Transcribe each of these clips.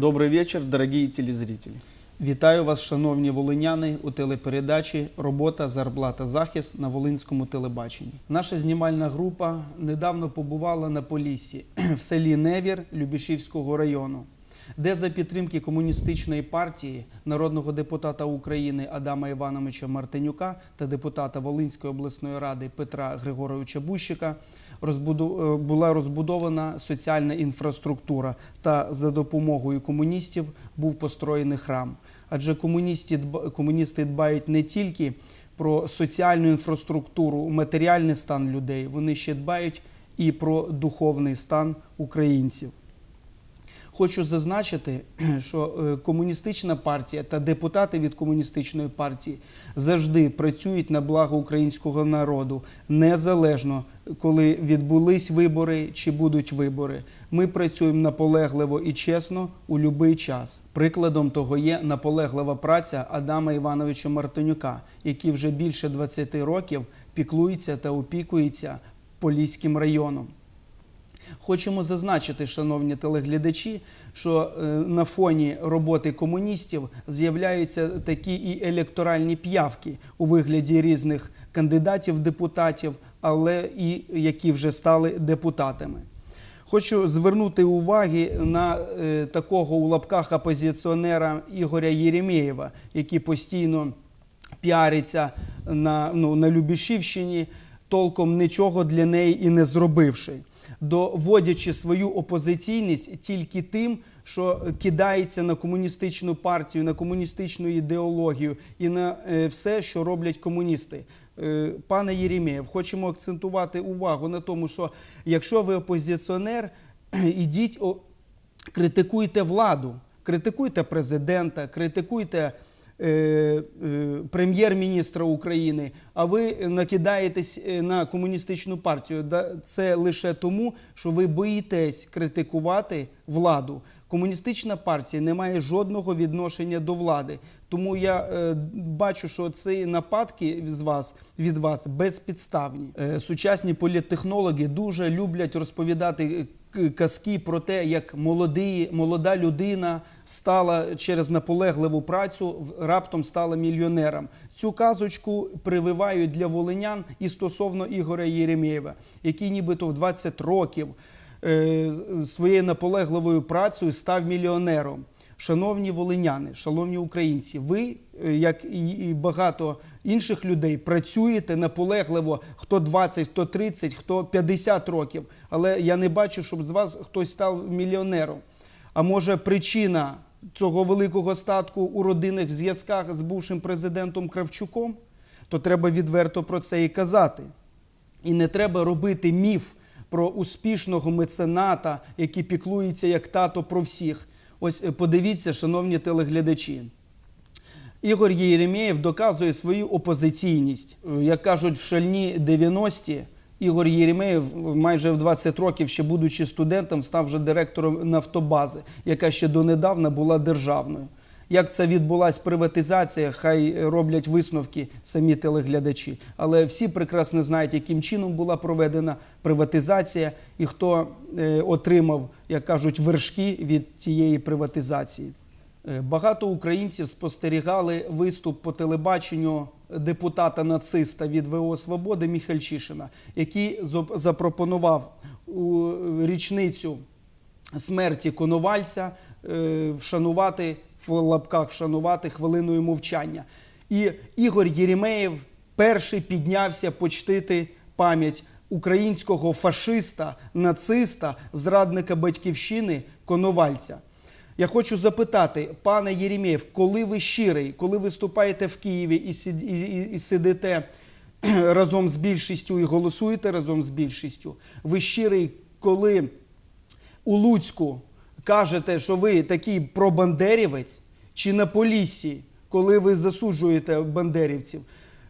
Добрый вечір, дорогі телезрителі. Вітаю вас, шановні волиняни, у телепередачі Робота, зарплата, захист на Волинському телебаченні. Наша знімальна група недавно побувала на Поліссі в селі Невір Любішівського району, де за підтримки комуністичної партії народного депутата України Адама Івановича Мартинюка та депутата Волинської обласної ради Петра Григоровича Бущика е, була розбудована соціальна інфраструктура та за допомогою комуністів був построєний храм. Адже комуністи дбають не тільки про соціальну інфраструктуру, матеріальний стан людей, вони ще дбають і про духовний стан українців. Хочу зазначити, що е, комуністична партія та депутати від комуністичної партії завжди працюють на благо українського народу, незалежно коли відбулись вибори чи будуть вибори. Ми працюємо наполегливо і чесно у будь-який час. Прикладом того є наполеглива праця Адама Івановича Мартинюка, який вже більше 20 років піклується та опікується Поліським районом. Хочемо зазначити, шановні телеглядачі, що е, на фоні роботи комуністів з'являються такі і електоральні п'явки у вигляді різних кандидатів депутатів, але і які вже стали депутатами. Хочу звернути уваги на е, такого у лапках опозиціонера Ігоря Єремєєва, який постійно піариться на, ну, на Любішівщині, толком нічого для неї і не зробивши, доводячи свою опозиційність тільки тим, що кидається на комуністичну партію, на комуністичну ідеологію і на е, все, що роблять комуністи. Е, Пане Єремєєв, хочемо акцентувати увагу на тому, що якщо ви опозиціонер, ідіть критикуйте владу, критикуйте президента, критикуйте прем'єр-міністра України, а ви накидаєтесь е, на комуністичну партію. Це лише тому, що ви боїтесь критикувати владу. Комуністична партія не має жодного відношення до влади. Тому я е, бачу, що ці нападки від вас безпідставні. Е, сучасні політтехнологи дуже люблять розповідати казки про те, як молоді, молода людина стала через наполегливу працю раптом стала мільйонером. Цю казочку прививають для волинян і стосовно Ігоря Єремєєва, який нібито в 20 років е, своєю наполегливою працею став мільйонером. Шановні волиняни, шановні українці, ви, як і і багато інших людей, працюєте наполегливо хто 20, хто 30, хто 50 років. Але я не бачу, щоб з вас хтось став мільйонером. А може причина цього великого статку у родинних зв'язках з бувшим президентом Кравчуком? То треба відверто про це і казати. І не треба робити міф про успішного мецената, який піклується як тато про всіх. Ось е, подивіться, шановні телеглядачі. Ігор Єремєєв доказує свою опозиційність. Е, Як кажуть, в шальні 90-ті Ігор Єремєєв майже в 20 років, ще будучи студентом, став вже директором нафтобази, яка ще донедавна була державною. Як це відбулась приватизація, хай роблять висновки самі телеглядачі. Але всі прекрасно знають, яким чином була проведена приватизація і хто е, отримав, як кажуть, вершки від цієї приватизації. Е, Багато українців спостерігали виступ по телебаченню депутата-нациста від ВО Свободи Міхальчишина, який запропонував у річницю смерті Коновальця е, вшанувати в лапках вшанувати хвилиною мовчання. І Ігор Єремеєв перший піднявся почтити пам'ять українського фашиста, нациста, зрадника батьківщини Коновальця. Я хочу запитати, пане Єремєєв, коли ви щирий, коли виступаєте в Києві і, і, і сидите разом з більшістю і голосуєте разом з більшістю, ви щирий, коли у Луцьку кажете, що ви такий пробандерівець, чи на Поліссі, коли ви засуджуєте бандерівців,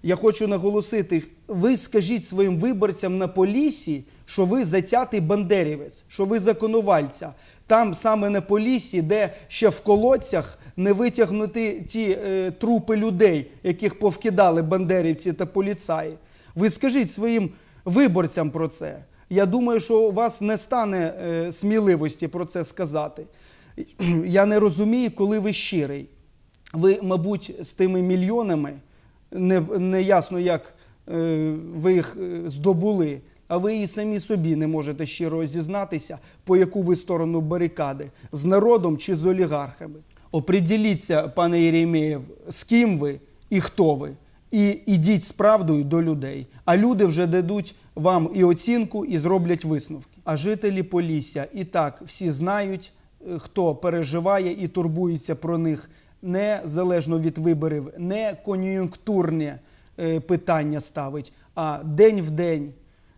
я хочу наголосити, ви скажіть своїм виборцям на Поліссі, що ви затятий бандерівець, що ви законувальця. Там саме на Поліссі, де ще в колодцях не витягнути ті е, трупи людей, яких повкидали бандерівці та поліцаї. Ви скажіть своїм виборцям про це. Я думаю, що у вас не стане е, сміливості про це сказати. Я не розумію, коли ви щирий. Ви, мабуть, з тими мільйонами не, не ясно, як ви їх е, здобули, а ви і самі собі не можете щиро зізнатися, по яку ви сторону барикади з народом чи з олігархами. Оприділіться, пане Єремєєв, з ким ви і хто ви. І ідіть з правдою до людей. А люди вже дадуть вам і оцінку, і зроблять висновки. А жителі Полісся і так всі знають, е, хто переживає і турбується про них незалежно від виборів, не кон'юнктурне е, питання ставить, а день в день,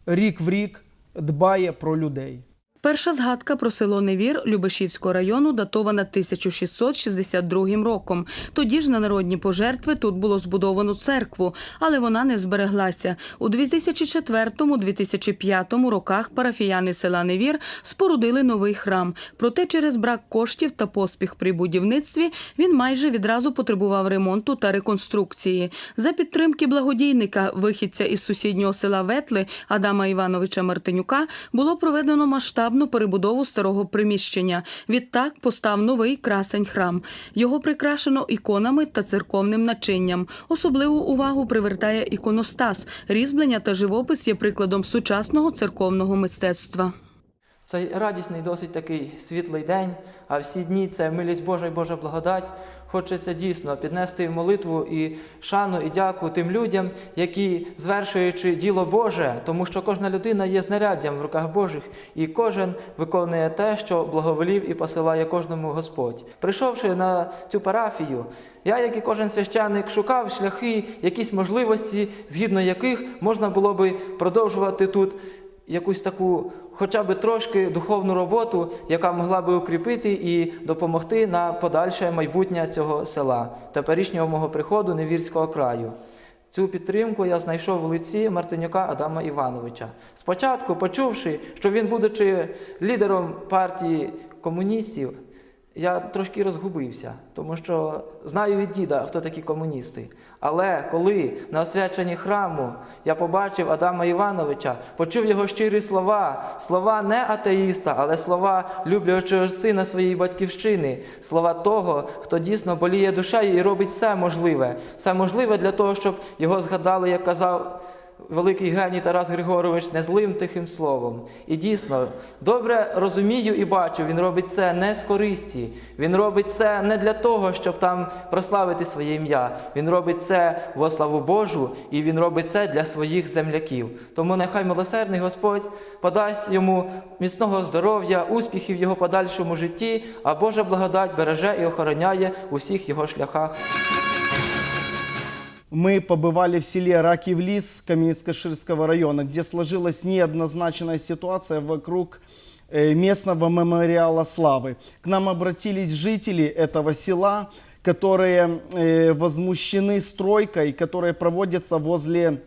рік в рік дбає про людей. Перша згадка про село Невір Любешівського району датована 1662 роком. Тоді ж на народні пожертви тут було збудовано церкву, але вона не збереглася. У 2004-2005 роках парафіяни села Невір спорудили новий храм. Проте через брак коштів та поспіх при будівництві він майже відразу потребував ремонту та реконструкції. За підтримки благодійника, вихідця із сусіднього села Ветли Адама Івановича Мартинюка, було проведено масштабну перебудову старого приміщення. Відтак постав новий красень храм. Його прикрашено іконами та церковним начинням. Особливу увагу привертає іконостас. Різьблення та живопис є прикладом сучасного церковного мистецтва. Цей радісний, досить такий світлий день, а всі дні це милість Божа і Божа благодать. Хочеться дійсно піднести молитву і шану і дяку тим людям, які, звершуючи діло Боже, тому що кожна людина є знаряддям в руках Божих, і кожен виконує те, що благоволів і посилає кожному Господь. Прийшовши на цю парафію, я, як і кожен священник, шукав шляхи, якісь можливості, згідно яких можна було би продовжувати тут якусь таку, хоча б трошки духовну роботу, яка могла би укріпити і допомогти на подальше майбутнє цього села, теперішнього мого приходу Невірського краю. Цю підтримку я знайшов в лиці Мартинюка Адама Івановича. Спочатку, почувши, що він, будучи лідером партії комуністів, я трошки розгубився, тому що знаю від діда, хто такі комуністи. Але коли на освяченні храму я побачив Адама Івановича, почув його щирі слова, слова не атеїста, але слова люблячого сина своєї батьківщини, слова того, хто дійсно боліє душею і робить все можливе, все можливе для того, щоб його згадали, як казав великий геній Тарас Григорович не злим тихим словом. І дійсно, добре розумію і бачу, він робить це не з користі. Він робить це не для того, щоб там прославити своє ім'я. Він робить це во славу Божу, і він робить це для своїх земляків. Тому нехай милосердний Господь подасть йому міцного здоров'я, успіхів в його подальшому житті, а Божа благодать береже і охороняє у всіх його шляхах Мы побывали в селе Ракив Лис Каменец-Каширского района, где сложилась неоднозначная ситуация вокруг э, местного мемориала славы. К нам обратились жители этого села, которые э, возмущены стройкой, которая проводится возле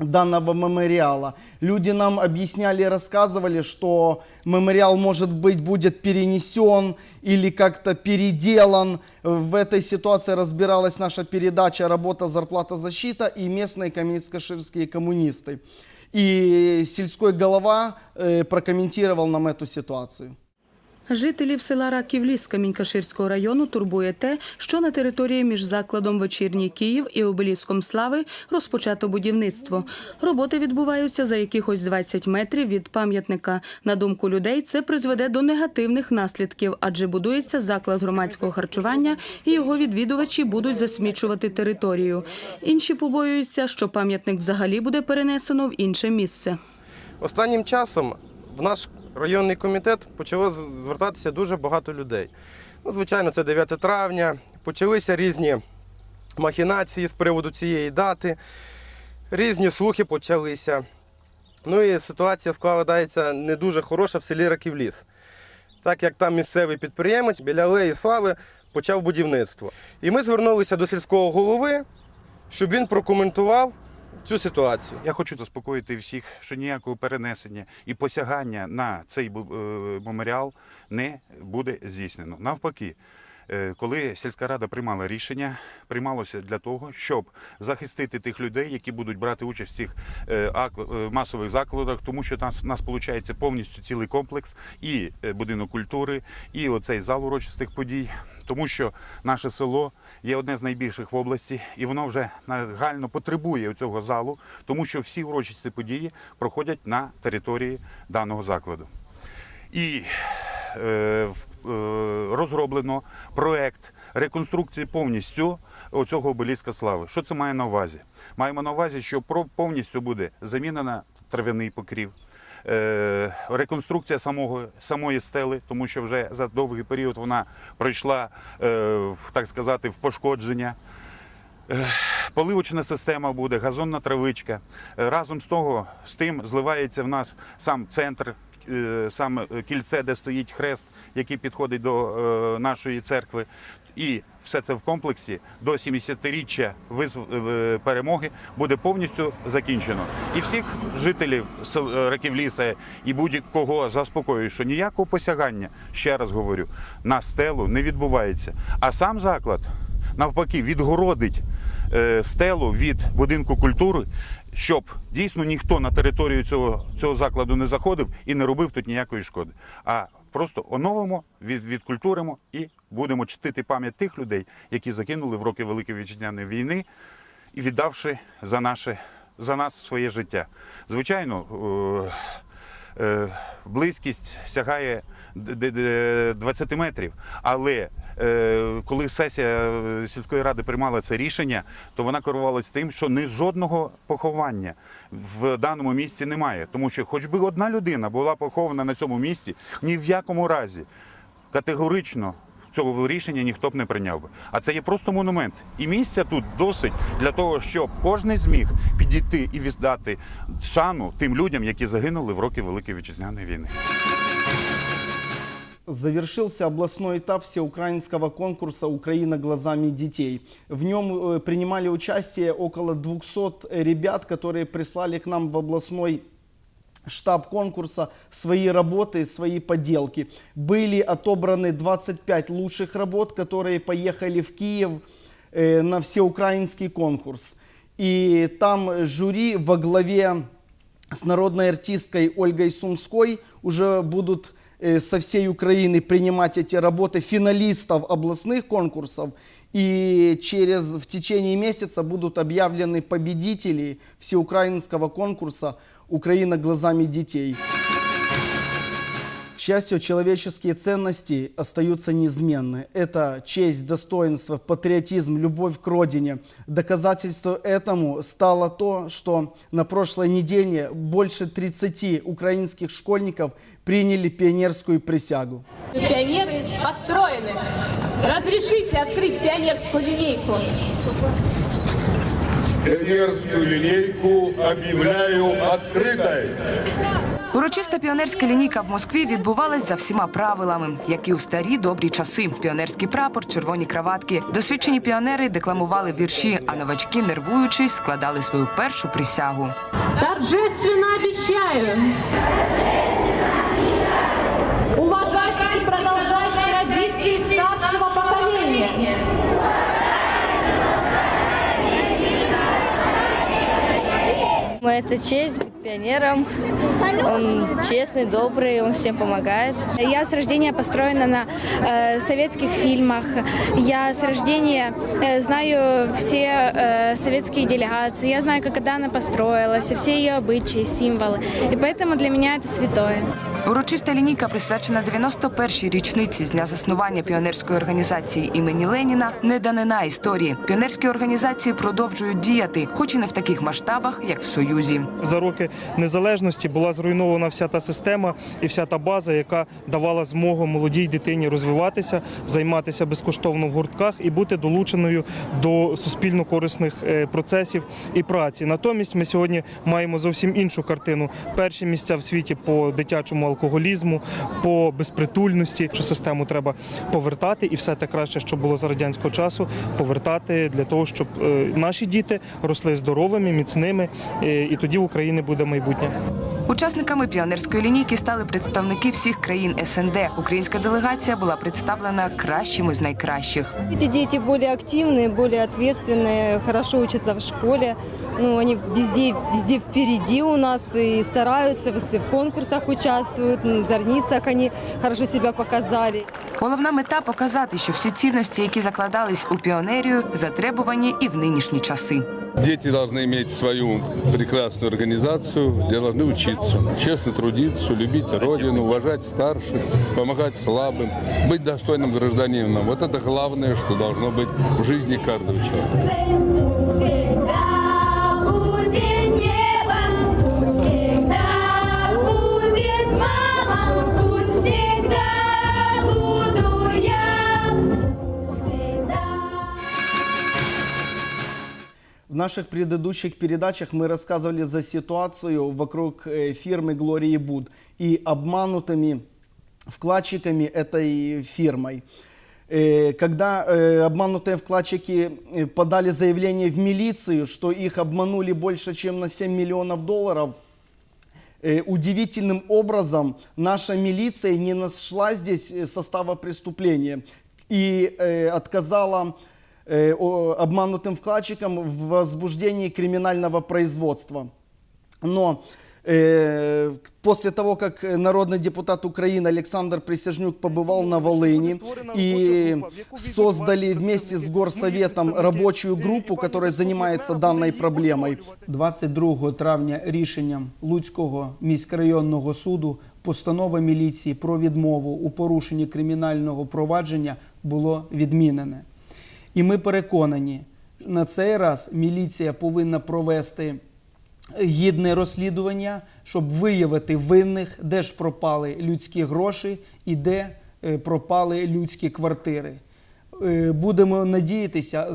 данного мемориала. Люди нам объясняли и рассказывали, что мемориал, может быть, будет перенесен или как-то переделан. В этой ситуации разбиралась наша передача «Работа, зарплата, защита» и местные каменец-каширские коммунисты. И сельской голова э, прокомментировал нам эту ситуацию. Жителів села Раківліс Камінькаширського району турбує те, що на території між закладом Вечірній Київ і обеліском Слави розпочато будівництво. Роботи відбуваються за якихось 20 метрів від пам'ятника. На думку людей, це призведе до негативних наслідків, адже будується заклад громадського харчування, і його відвідувачі будуть засмічувати територію. Інші побоюються, що пам'ятник взагалі буде перенесено в інше місце. Останнім часом в наш районний комітет почало звертатися дуже багато людей. Ну, звичайно, це 9 травня. Почалися різні махінації з приводу цієї дати, різні слухи почалися. Ну і ситуація складається не дуже хороша в селі Раківліс. Так як там місцевий підприємець біля Алеї Слави почав будівництво. І ми звернулися до сільського голови, щоб він прокоментував цю ситуацію. Я хочу заспокоїти всіх, що ніякого перенесення і посягання на цей е, меморіал не буде здійснено. Навпаки, Коли сільська рада приймала рішення, приймалося для того, щоб захистити тих людей, які будуть брати участь в цих е, е, масових закладах, тому що нас, нас виходить повністю цілий комплекс і е, будинок культури, і оцей зал урочистих подій. Тому що наше село є одне з найбільших в області, і воно вже нагально потребує цього залу, тому що всі урочисті події проходять на території даного закладу. І е, е, розроблено проект реконструкції повністю оцього обеліска слави. Що це має на увазі? Маємо на увазі, що повністю буде замінена трав'яний покрів. е, Реконструкція самого, самої стели, тому що вже за довгий період вона пройшла, е, так сказати, в пошкодження. Поливочна система буде, газонна травичка. Е, Разом з того, з тим зливається в нас сам центр, е, саме кільце, де стоїть хрест, який підходить до е, нашої церкви. І все це в комплексі до 70-річчя е, перемоги буде повністю закінчено. І всіх жителів е, Раківліса і будь-кого заспокоюю, що ніякого посягання, ще раз говорю, на стелу не відбувається. А сам заклад навпаки відгородить е, стелу від будинку культури, щоб дійсно ніхто на територію цього, цього закладу не заходив і не робив тут ніякої шкоди. А просто оновимо, від, відкультуримо і будемо чтити пам'ять тих людей, які закинули в роки Великої Вітчизняної війни і віддавши за наше за нас своє життя. Звичайно. е, близькість сягає д- д- д- 20 метрів. Але е, коли сесія е, сільської ради приймала це рішення, то вона керувалася тим, що не жодного поховання в даному місці немає. Тому що, хоч би одна людина була похована на цьому місці, ні в якому разі категорично Цього рішення ніхто б не прийняв би. А це є просто монумент. І місця тут досить для того, щоб кожен зміг підійти і віддати шану тим людям, які загинули в роки Великої Вітчизняної війни. Завершился областной этап всеукраинского конкурса «Украина глазами детей». В нем э, принимали участие около 200 ребят, которые прислали к нам в областной штаб конкурса свои работы, свои поделки. Были отобраны 25 лучших работ, которые поехали в Киев э, на всеукраинский конкурс. И там жюри во главе с народной артисткой Ольгой Сумской уже будут э, со всей Украины принимать эти работы финалистов областных конкурсов. И через, в течение месяца будут объявлены победители всеукраинского конкурса «Украина глазами детей». К счастью, человеческие ценности остаются неизменны. Это честь, достоинство, патриотизм, любовь к родине. Доказательством этому стало то, что на прошлой неделе больше 30 украинских школьников приняли пионерскую присягу. Пионеры построены. Разрешите открыть пионерскую линейку. Пионерскую линейку объявляю открытой. Урочиста піонерська лінійка в Москві відбувалась за всіма правилами, як і у старі добрі часи. Піонерський прапор, червоні краватки. Досвідчені піонери декламували вірші, а новачки, нервуючись, складали свою першу присягу. Торжественно обещаю. Уважать и продолжать традиции. Это честь пионером. Он честный, добрый, он всем помогает. Я с рождения построена на э, советских фильмах. Я с рождения э, знаю все э, советские делегации. Я знаю, как она построилась, все ее обычаи, символы. И поэтому для меня это святое. Урочиста лінійка присвячена 91-й річниці з дня заснування піонерської організації імені Леніна не данина історії. Піонерські організації продовжують діяти, хоч і не в таких масштабах, як в Союзі. За роки незалежності була зруйнована вся та система і вся та база, яка давала змогу молодій дитині розвиватися, займатися безкоштовно в гуртках і бути долученою до суспільно корисних е, процесів і праці. Натомість ми сьогодні маємо зовсім іншу картину. Перші місця в світі по дитячому алкоголізму, по безпритульності. Що систему треба повертати, і все те краще, що було за радянського часу, повертати для того, щоб е, наші діти росли здоровими, міцними, е, і тоді в Україні буде майбутнє. Учасниками піонерської лінійки стали представники всіх країн СНД. Українська делегація була представлена кращими з найкращих. Эти дети более активные, более ответственные, хорошо учатся в школе. Ну, они везде, везде впереди у нас и стараются, в конкурсах участвуют, в зорницах они хорошо себя показали. Головна мета показати, що всі цінності, які закладались у піонерію, затребувані і в нинішні часи. Дети должны иметь свою прекрасную организацию, где должны учиться, честно трудиться, любить Родину, уважать старших, помогать слабым, быть достойным гражданином. Вот это главное, что должно быть в жизни каждого человека. В наших предыдущих передачах мы рассказывали за ситуацию вокруг э, фирмы Глории Буд и обманутыми вкладчиками этой фирмой. Э, Когда э, обманутые вкладчики подали заявление в милицию, что их обманули больше, чем на 7 миллионов долларов, Удивительным образом наша милиция не нашла здесь состава преступления и отказала э, о- обманутым вкладчикам в возбуждении криминального производства. Но э, к- после того, как э, народный депутат Украины Александр Присяжнюк побывал на Волыни и создали вместе с Горсоветом рабочую группу, которая занимается данной проблемой, 22 травня рішенням Луцького міськрайонного суду постанова міліції про відмову у порушенні кримінального провадження було відмінене. І ми переконані, на цей раз міліція повинна провести гідне розслідування, щоб виявити винних, де ж пропали людські гроші і де е, пропали людські квартири. Е, Будемо надіятися,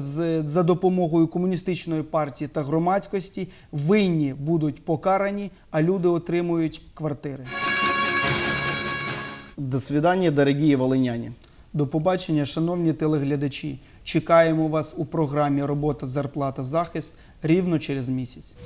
за допомогою комуністичної партії та громадськості винні будуть покарані, а люди отримують квартири. До свидания, дорогие волыняне. До побачення, шановні телеглядачі. Чекаємо вас у програмі Робота, зарплата, захист рівно через місяць.